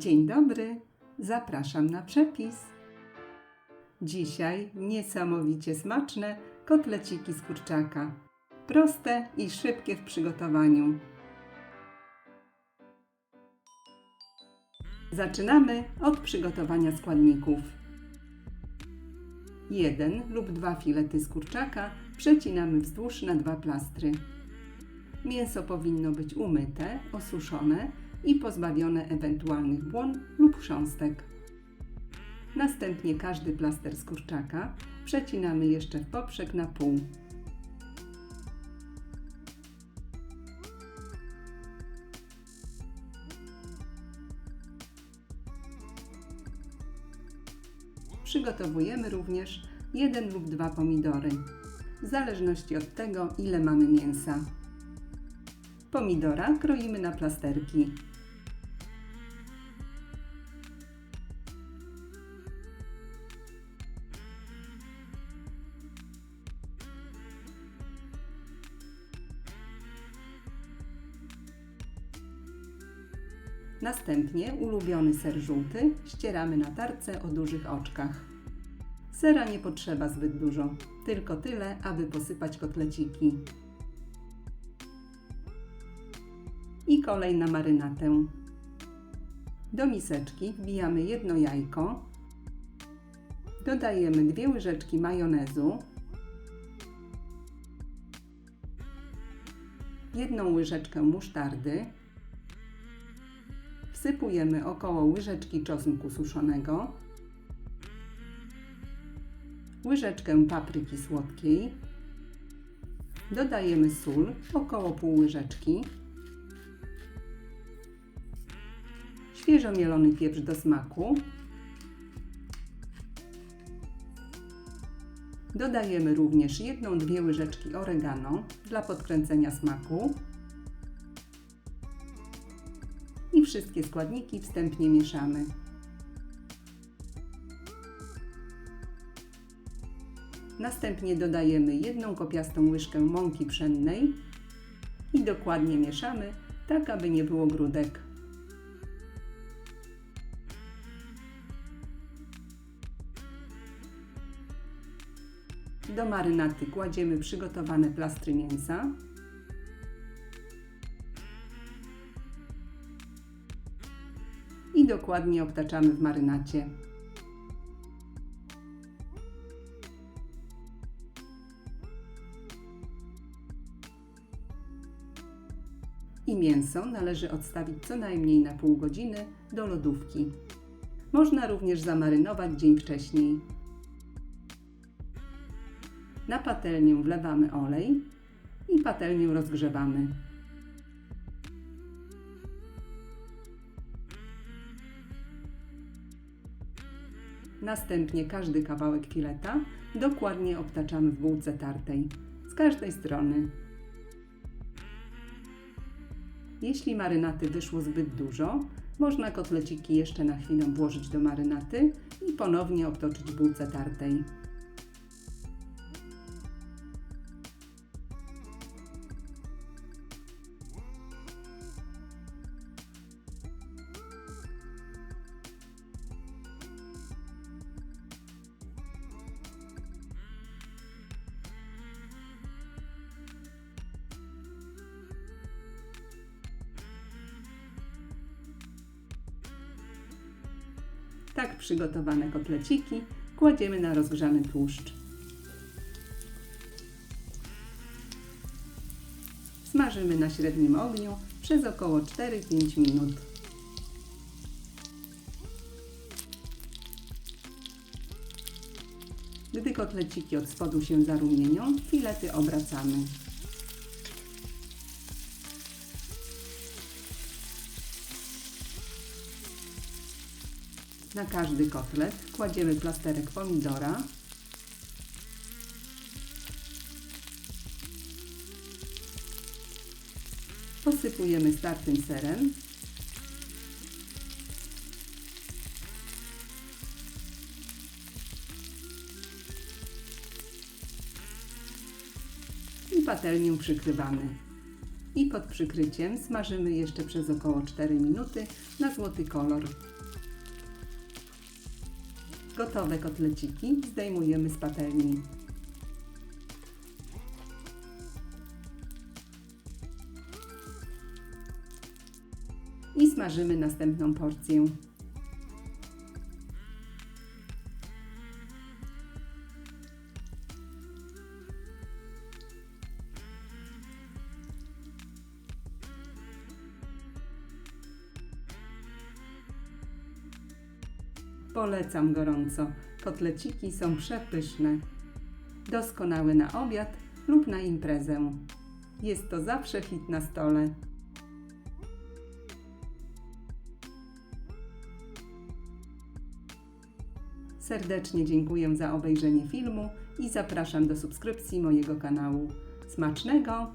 Dzień dobry, zapraszam na przepis. Dzisiaj niesamowicie smaczne kotleciki z kurczaka. Proste i szybkie w przygotowaniu. Zaczynamy od przygotowania składników. Jeden lub dwa filety z kurczaka przecinamy wzdłuż na dwa plastry. Mięso powinno być umyte, osuszone i pozbawione ewentualnych błon lub chrząstek. Następnie każdy plaster z kurczaka przecinamy jeszcze w poprzek na pół. Przygotowujemy również jeden lub dwa pomidory, w zależności od tego, ile mamy mięsa. Pomidora kroimy na plasterki. Następnie ulubiony ser żółty ścieramy na tarce o dużych oczkach. Sera nie potrzeba zbyt dużo, tylko tyle, aby posypać kotleciki. I kolej na marynatę. Do miseczki wbijamy jedno jajko, dodajemy dwie łyżeczki majonezu, jedną łyżeczkę musztardy, wsypujemy około łyżeczki czosnku suszonego, łyżeczkę papryki słodkiej, dodajemy sól, około pół łyżeczki, świeżo mielony pieprz do smaku, dodajemy również jedną, dwie łyżeczki oregano dla podkręcenia smaku, i wszystkie składniki wstępnie mieszamy. Następnie dodajemy jedną kopiastą łyżkę mąki pszennej i dokładnie mieszamy, tak aby nie było grudek. Do marynaty kładziemy przygotowane plastry mięsa, i dokładnie obtaczamy w marynacie. I mięso należy odstawić co najmniej na pół godziny do lodówki. Można również zamarynować dzień wcześniej. Na patelnię wlewamy olej i patelnię rozgrzewamy. Następnie każdy kawałek fileta dokładnie obtaczamy w bułce tartej z każdej strony. Jeśli marynaty wyszło zbyt dużo, można kotleciki jeszcze na chwilę włożyć do marynaty i ponownie obtoczyć w bułce tartej. Tak przygotowane kotleciki kładziemy na rozgrzany tłuszcz. Smażymy na średnim ogniu przez około 4-5 minut. Gdy kotleciki od spodu się zarumienią, filety obracamy. Na każdy kotlet kładziemy plasterek pomidora. Posypujemy startym serem. I patelnią przykrywamy. i pod przykryciem smażymy jeszcze przez około 4 minuty na złoty kolor. Gotowe kotleciki zdejmujemy z patelni. I smażymy następną porcję. Polecam gorąco. Kotleciki są przepyszne. Doskonałe na obiad lub na imprezę. Jest to zawsze hit na stole. Serdecznie dziękuję za obejrzenie filmu i zapraszam do subskrypcji mojego kanału. Smacznego!